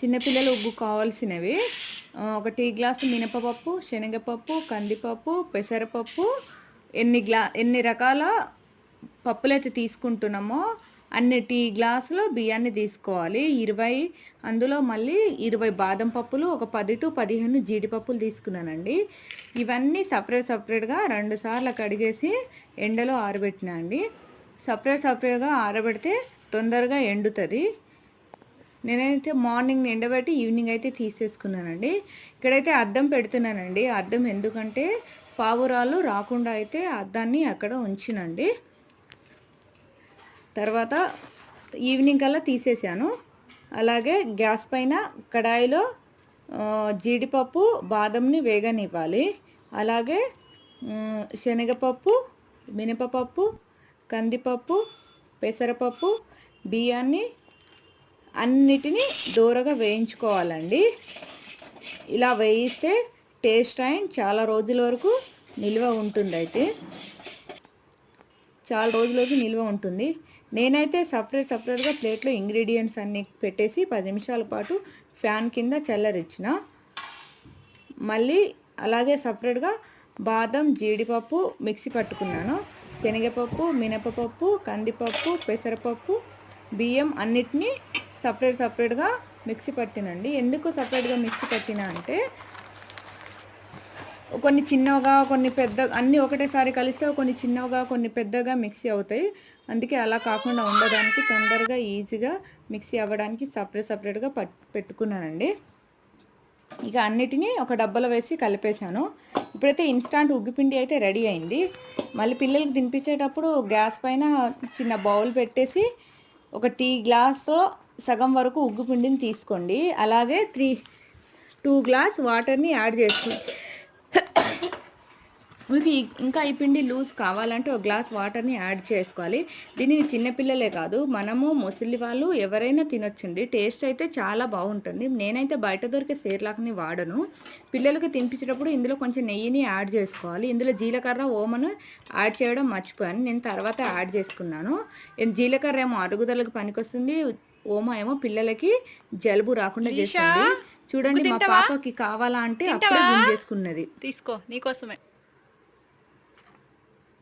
చిన్నపిల్లలు ఉగ్గు కావాల్సినవి. ఒక టీ గ్లాసు మినపపప్పు శనగపప్పు కందిపప్పు పెసరపప్పు ఎన్ని గ్లా ఎన్ని రకాల పప్పులైతే తీసుకుంటున్నామో అన్ని టీ గ్లాసులు బియ్యాన్ని తీసుకోవాలి. ఇరవై అందులో మళ్ళీ ఇరవై బాదం పప్పులు ఒక పది టు పదిహేను జీడిపప్పులు తీసుకున్నానండి. ఇవన్నీ సపరేట్ సపరేట్గా రెండు సార్లు కడిగేసి ఎండలో ఆరబెట్టినా అండి. సపరేట్ సపరేట్గా ఆరబెడితే తొందరగా ఎండుతుంది. నేనైతే మార్నింగ్ ఎండబెట్టి ఈవినింగ్ అయితే తీసేసుకున్నానండి. ఇక్కడైతే అద్దం పెడుతున్నానండి. అద్దం ఎందుకంటే పావురాలు రాకుండా అయితే అద్దాన్ని అక్కడ ఉంచినండి. తర్వాత ఈవినింగ్ కల్లా తీసేసాను అలాగే గ్యాస్ పైన కడాయిలో జీడిపప్పు బాదంని వేగనివ్వాలి. అలాగే శనగపప్పు మినపపప్పు కందిపప్పు పెసరపప్పు బియ్యాన్ని అన్నిటినీ దూరగా వేయించుకోవాలండి. ఇలా వేయిస్తే టేస్ట్ అయిన చాలా రోజుల వరకు నిల్వ ఉంటుంది అయితే చాలా రోజులకి నిల్వ ఉంటుంది. నేనైతే సపరేట్ సపరేట్గా ప్లేట్లో ఇంగ్రీడియంట్స్ అన్నీ పెట్టేసి పది నిమిషాల పాటు ఫ్యాన్ కింద చల్లరిచ్చిన. మళ్ళీ అలాగే సపరేట్గా బాదం జీడిపప్పు మిక్సీ పట్టుకున్నాను. శనగపప్పు మినపపప్పు కందిపప్పు పెసరపప్పు బియ్యం అన్నిటినీ సపరేట్ సపరేట్గా మిక్సీ పట్టినండి. ఎందుకు సపరేట్గా మిక్సీ పట్టినా అంటే కొన్ని చిన్నగా కొన్ని పెద్ద అన్నీ ఒకటేసారి కలిస్తే కొన్ని చిన్నగా కొన్ని పెద్దగా మిక్సీ అవుతాయి. అందుకే అలా కాకుండా ఉండడానికి తొందరగా ఈజీగా మిక్సీ అవ్వడానికి సపరేట్ సపరేట్గా పట్ పెట్టుకున్నానండి. ఇక అన్నిటినీ ఒక డబ్బాలో వేసి కలిపేశాను. ఇప్పుడైతే ఇన్స్టాంట్ ఉగ్గిపిండి అయితే రెడీ అయింది. మళ్ళీ పిల్లలకి తినిపించేటప్పుడు గ్యాస్ పైన చిన్న బౌల్ పెట్టేసి ఒక టీ గ్లాస్ సగం వరకు ఉగ్గు పిండిని తీసుకోండి. అలాగే త్రీ టూ గ్లాస్ వాటర్ని యాడ్ చేసుకోండి మీకు ఇంకా ఈ పిండి లూజ్ కావాలంటే ఒక గ్లాస్ వాటర్ని యాడ్ చేసుకోవాలి. దీనిని చిన్నపిల్లలే కాదు మనము ముసలి వాళ్ళు ఎవరైనా తినొచ్చండి. టేస్ట్ అయితే చాలా బాగుంటుంది. నేనైతే బయట దొరికే సేర్లాక్ని వాడను. పిల్లలకి తినిపించేటప్పుడు ఇందులో కొంచెం నెయ్యిని యాడ్ చేసుకోవాలి. ఇందులో జీలకర్ర ఓమను యాడ్ చేయడం మర్చిపోయాను. నేను తర్వాత యాడ్ చేసుకున్నాను. జీలకర్ర ఏమో అరుగుదలకు పనికొస్తుంది. ఓమ ఏమో పిల్లలకి జలుబు రాకుండా చేస్తుంది. చూడండి మా పాపకి కావాలా అంటే అప్పుడే గుంజేసుకున్నది. తీసుకో నీకోసమే.